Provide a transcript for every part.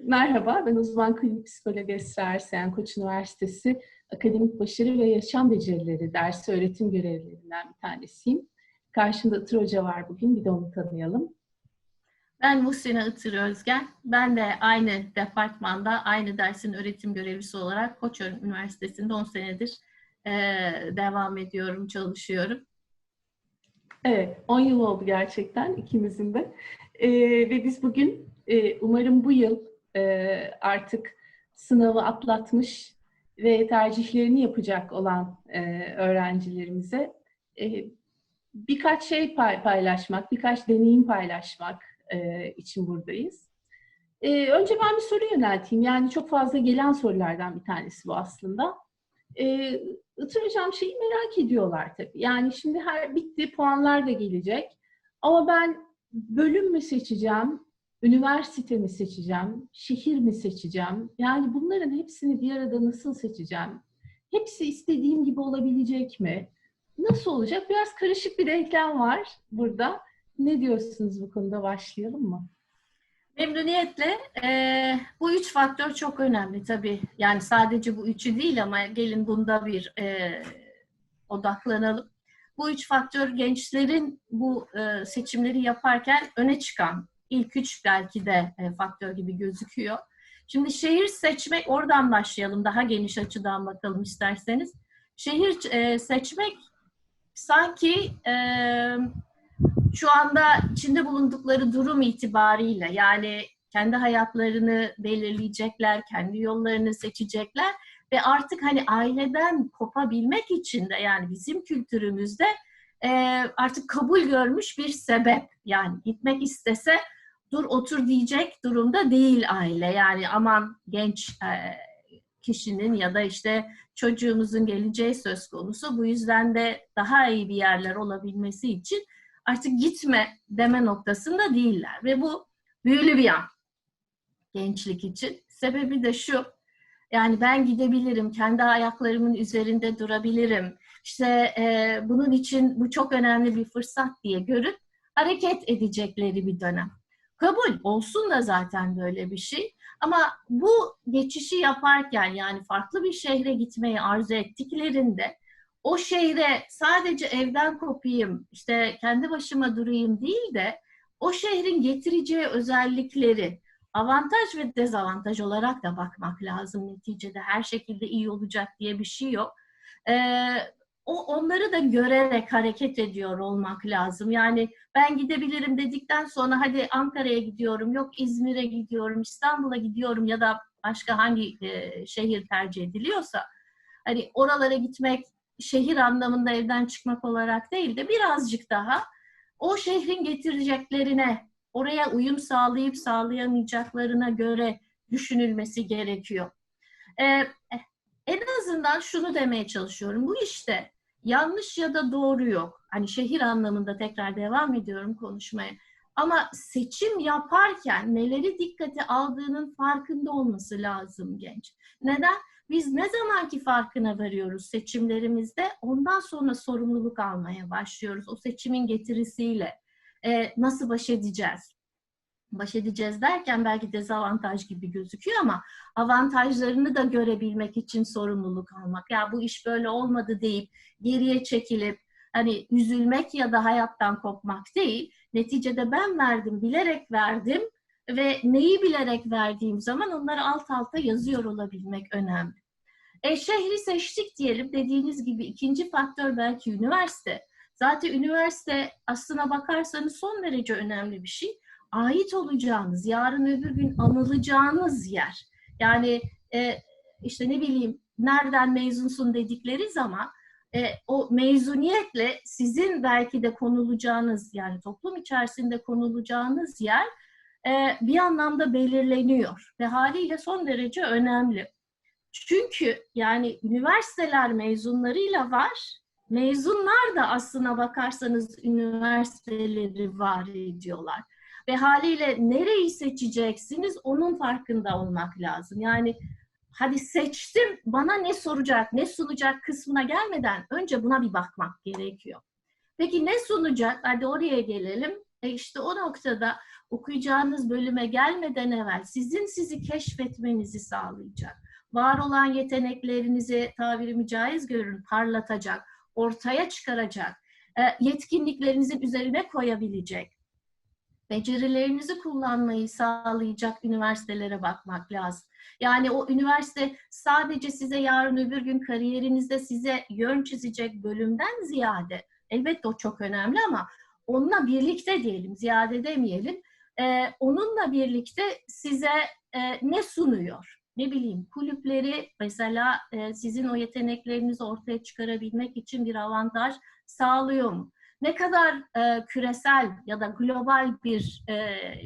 Merhaba, ben uzman klinik psikolog Esra Ersen, Koç Üniversitesi Akademik Başarı ve Yaşam Becerileri dersi öğretim görevlilerinden bir tanesiyim. Karşımda Itır Hoca var bugün, bir de onu tanıyalım. Ben Muhsine Itır Özgen. Ben de aynı departmanda, aynı dersin öğretim görevlisi olarak Koç Üniversitesi'nde 10 senedir e, devam ediyorum, çalışıyorum. Evet, 10 yıl oldu gerçekten ikimizin de. Ee, ve biz bugün e, umarım bu yıl e, artık sınavı atlatmış ve tercihlerini yapacak olan e, öğrencilerimize e, birkaç şey pay, paylaşmak, birkaç deneyim paylaşmak e, için buradayız. E, önce ben bir soru yönelteyim. Yani çok fazla gelen sorulardan bir tanesi bu aslında. E, Itır Hocam şeyi merak ediyorlar tabii. Yani şimdi her bitti, puanlar da gelecek. Ama ben bölüm mü seçeceğim, üniversite mi seçeceğim, şehir mi seçeceğim? Yani bunların hepsini bir arada nasıl seçeceğim? Hepsi istediğim gibi olabilecek mi? Nasıl olacak? Biraz karışık bir denklem var burada. Ne diyorsunuz bu konuda? Başlayalım mı? Memnuniyetle. E, bu üç faktör çok önemli tabii. Yani sadece bu üçü değil ama gelin bunda bir e, odaklanalım. Bu üç faktör gençlerin bu e, seçimleri yaparken öne çıkan ilk üç belki de e, faktör gibi gözüküyor. Şimdi şehir seçmek, oradan başlayalım. Daha geniş açıdan bakalım isterseniz. Şehir e, seçmek sanki e, şu anda içinde bulundukları durum itibariyle yani kendi hayatlarını belirleyecekler, kendi yollarını seçecekler ve artık hani aileden kopabilmek için de yani bizim kültürümüzde artık kabul görmüş bir sebep. Yani gitmek istese dur otur diyecek durumda değil aile. Yani aman genç e, kişinin ya da işte çocuğumuzun geleceği söz konusu. Bu yüzden de daha iyi bir yerler olabilmesi için artık gitme deme noktasında değiller. Ve bu büyülü bir an gençlik için. Sebebi de şu, yani ben gidebilirim, kendi ayaklarımın üzerinde durabilirim. İşte e, bunun için bu çok önemli bir fırsat diye görüp hareket edecekleri bir dönem. Kabul olsun da zaten böyle bir şey. Ama bu geçişi yaparken yani farklı bir şehre gitmeyi arzu ettiklerinde o şehre sadece evden kopayım, işte kendi başıma durayım değil de o şehrin getireceği özellikleri avantaj ve dezavantaj olarak da bakmak lazım neticede. Her şekilde iyi olacak diye bir şey yok. Ee, o onları da görerek hareket ediyor olmak lazım. Yani ben gidebilirim dedikten sonra hadi Ankara'ya gidiyorum, yok İzmir'e gidiyorum, İstanbul'a gidiyorum ya da başka hangi e, şehir tercih ediliyorsa hani oralara gitmek şehir anlamında evden çıkmak olarak değil de birazcık daha o şehrin getireceklerine, oraya uyum sağlayıp sağlayamayacaklarına göre düşünülmesi gerekiyor. Ee, en azından şunu demeye çalışıyorum. Bu işte yanlış ya da doğru yok. Hani şehir anlamında tekrar devam ediyorum konuşmaya. Ama seçim yaparken neleri dikkate aldığının farkında olması lazım genç. Neden? Biz ne zamanki farkına varıyoruz seçimlerimizde ondan sonra sorumluluk almaya başlıyoruz. O seçimin getirisiyle e, nasıl baş edeceğiz? Baş edeceğiz derken belki dezavantaj gibi gözüküyor ama avantajlarını da görebilmek için sorumluluk almak. Ya bu iş böyle olmadı deyip geriye çekilip hani üzülmek ya da hayattan kopmak değil. Neticede ben verdim, bilerek verdim ve neyi bilerek verdiğim zaman onları alt alta yazıyor olabilmek önemli. E, şehri seçtik diyelim. Dediğiniz gibi ikinci faktör belki üniversite. Zaten üniversite aslına bakarsanız son derece önemli bir şey. Ait olacağınız, yarın öbür gün anılacağınız yer. Yani e, işte ne bileyim nereden mezunsun dedikleri zaman e, o mezuniyetle sizin belki de konulacağınız yani toplum içerisinde konulacağınız yer e, bir anlamda belirleniyor ve haliyle son derece önemli. Çünkü yani üniversiteler mezunlarıyla var, mezunlar da aslına bakarsanız üniversiteleri var ediyorlar. Ve haliyle nereyi seçeceksiniz onun farkında olmak lazım. Yani hadi seçtim bana ne soracak, ne sunacak kısmına gelmeden önce buna bir bakmak gerekiyor. Peki ne sunacak? Hadi oraya gelelim. E işte o noktada okuyacağınız bölüme gelmeden evvel sizin sizi keşfetmenizi sağlayacak. Var olan yeteneklerinizi tabirimi caiz görün parlatacak, ortaya çıkaracak, e, yetkinliklerinizin üzerine koyabilecek, becerilerinizi kullanmayı sağlayacak üniversitelere bakmak lazım. Yani o üniversite sadece size yarın öbür gün kariyerinizde size yön çizecek bölümden ziyade, elbette o çok önemli ama onunla birlikte diyelim, ziyade demeyelim, e, onunla birlikte size e, ne sunuyor? Ne bileyim kulüpleri mesela e, sizin o yeteneklerinizi ortaya çıkarabilmek için bir avantaj sağlıyor mu? Ne kadar e, küresel ya da global bir e,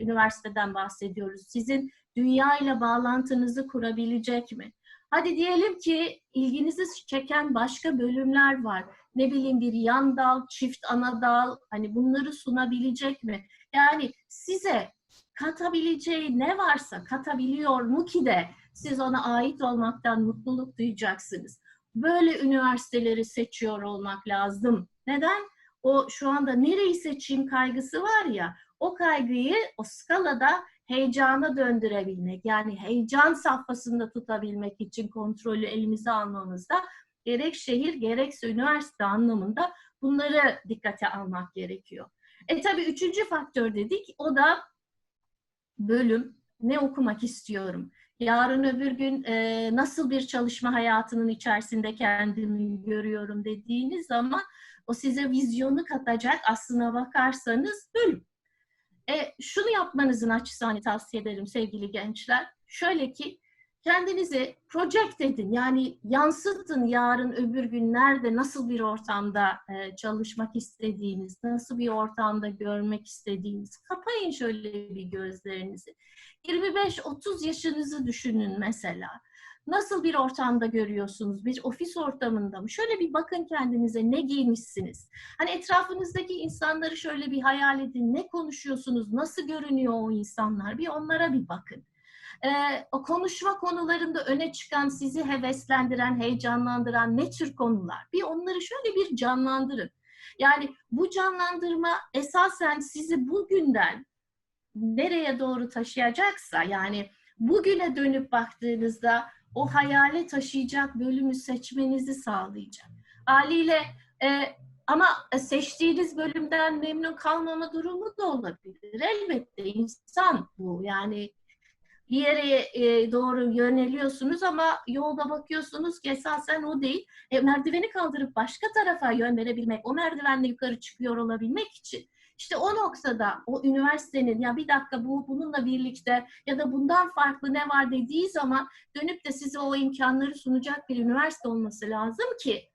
üniversiteden bahsediyoruz? Sizin dünya ile bağlantınızı kurabilecek mi? Hadi diyelim ki ilginizi çeken başka bölümler var. Ne bileyim bir yan dal, çift ana dal, hani bunları sunabilecek mi? Yani size katabileceği ne varsa katabiliyor mu ki de siz ona ait olmaktan mutluluk duyacaksınız. Böyle üniversiteleri seçiyor olmak lazım. Neden? O şu anda nereyi seçeyim kaygısı var ya, o kaygıyı o skalada heyecana döndürebilmek, yani heyecan safhasında tutabilmek için kontrolü elimize almamızda gerek şehir gerekse üniversite anlamında bunları dikkate almak gerekiyor. E tabii üçüncü faktör dedik, o da bölüm, ne okumak istiyorum? Yarın öbür gün e, nasıl bir çalışma hayatının içerisinde kendimi görüyorum dediğiniz zaman o size vizyonu katacak aslına bakarsanız bölüm. E, şunu yapmanızı naçizane tavsiye ederim sevgili gençler. Şöyle ki kendinizi project edin yani yansıtın yarın öbür gün nerede nasıl bir ortamda e, çalışmak istediğiniz, nasıl bir ortamda görmek istediğiniz. Kapayın şöyle bir gözlerinizi. 25-30 yaşınızı düşünün mesela. Nasıl bir ortamda görüyorsunuz? Bir ofis ortamında mı? Şöyle bir bakın kendinize ne giymişsiniz? Hani etrafınızdaki insanları şöyle bir hayal edin. Ne konuşuyorsunuz? Nasıl görünüyor o insanlar? Bir onlara bir bakın. Ee, o konuşma konularında öne çıkan, sizi heveslendiren, heyecanlandıran ne tür konular? Bir onları şöyle bir canlandırın. Yani bu canlandırma esasen sizi bugünden nereye doğru taşıyacaksa yani bugüne dönüp baktığınızda o hayale taşıyacak bölümü seçmenizi sağlayacak. Haliyle e, ama seçtiğiniz bölümden memnun kalmama durumu da olabilir. Elbette insan bu. Yani bir yere e, doğru yöneliyorsunuz ama yolda bakıyorsunuz ki esasen o değil. E, merdiveni kaldırıp başka tarafa yön verebilmek, o merdivenle yukarı çıkıyor olabilmek için işte o noktada o üniversitenin ya bir dakika bu bununla birlikte ya da bundan farklı ne var dediği zaman dönüp de size o imkanları sunacak bir üniversite olması lazım ki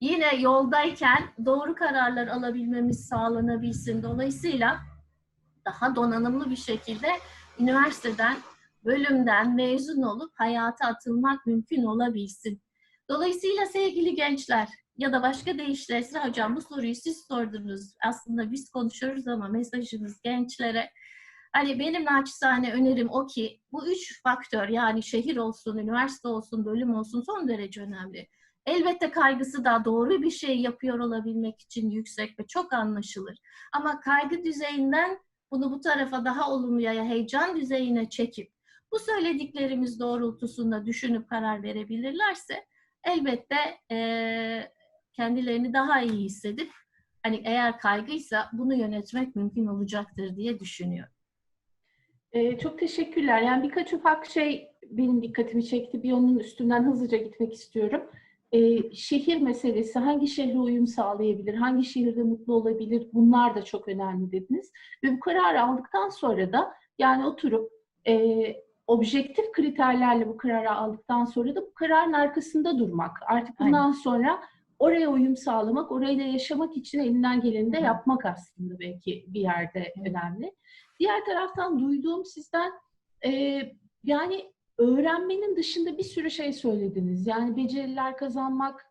yine yoldayken doğru kararlar alabilmemiz sağlanabilsin. Dolayısıyla daha donanımlı bir şekilde üniversiteden, bölümden mezun olup hayata atılmak mümkün olabilsin. Dolayısıyla sevgili gençler, ya da başka deyişle Hocam bu soruyu siz sordunuz. Aslında biz konuşuyoruz ama mesajımız gençlere. Hani benim naçizane önerim o ki bu üç faktör yani şehir olsun, üniversite olsun, bölüm olsun son derece önemli. Elbette kaygısı da doğru bir şey yapıyor olabilmek için yüksek ve çok anlaşılır. Ama kaygı düzeyinden bunu bu tarafa daha olumluya, heyecan düzeyine çekip bu söylediklerimiz doğrultusunda düşünüp karar verebilirlerse elbette e, kendilerini daha iyi hissedip hani eğer kaygıysa bunu yönetmek mümkün olacaktır diye düşünüyorum. Ee, çok teşekkürler. Yani birkaç ufak şey benim dikkatimi çekti. Bir onun üstünden hızlıca gitmek istiyorum. Ee, şehir meselesi, hangi şehre uyum sağlayabilir, hangi şehirde mutlu olabilir bunlar da çok önemli dediniz. Ve bu kararı aldıktan sonra da yani oturup e, objektif kriterlerle bu kararı aldıktan sonra da bu kararın arkasında durmak. Artık bundan Aynen. sonra oraya uyum sağlamak, orayla yaşamak için elinden geleni de yapmak aslında belki bir yerde önemli. Diğer taraftan duyduğum sizden e, yani öğrenmenin dışında bir sürü şey söylediniz. Yani beceriler kazanmak,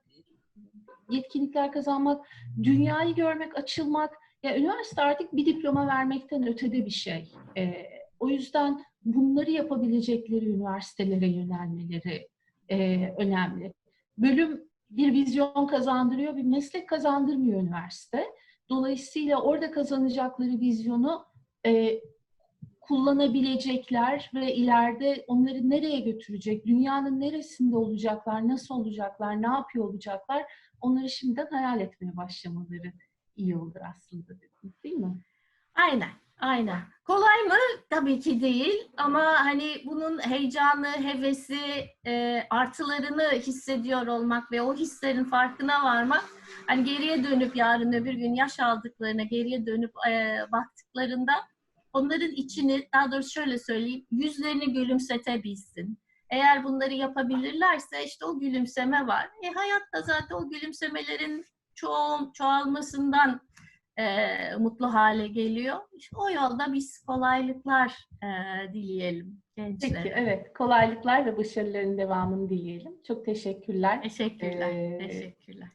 yetkinlikler kazanmak, dünyayı görmek, açılmak. Ya üniversite artık bir diploma vermekten ötede bir şey. E, o yüzden bunları yapabilecekleri üniversitelere yönelmeleri e, önemli. Bölüm bir vizyon kazandırıyor, bir meslek kazandırmıyor üniversite. Dolayısıyla orada kazanacakları vizyonu e, kullanabilecekler ve ileride onları nereye götürecek, dünyanın neresinde olacaklar, nasıl olacaklar, ne yapıyor olacaklar, onları şimdiden hayal etmeye başlamaları iyi olur aslında değil mi? Aynen, aynen. Kolay mı? Tabii ki değil ama hani bunun heyecanı, hevesi, e, artılarını hissediyor olmak ve o hislerin farkına varmak, hani geriye dönüp yarın öbür gün yaş aldıklarına geriye dönüp e, baktıklarında onların içini, daha doğrusu şöyle söyleyeyim, yüzlerini gülümsetebilsin. Eğer bunları yapabilirlerse işte o gülümseme var. E, hayatta zaten o gülümsemelerin çoğu, çoğalmasından e, mutlu hale geliyor. O yolda biz kolaylıklar e, dileyelim gençlere. Peki, evet. Kolaylıklar ve başarıların devamını dileyelim. Çok teşekkürler. Teşekkürler. Ee, Teşekkürler.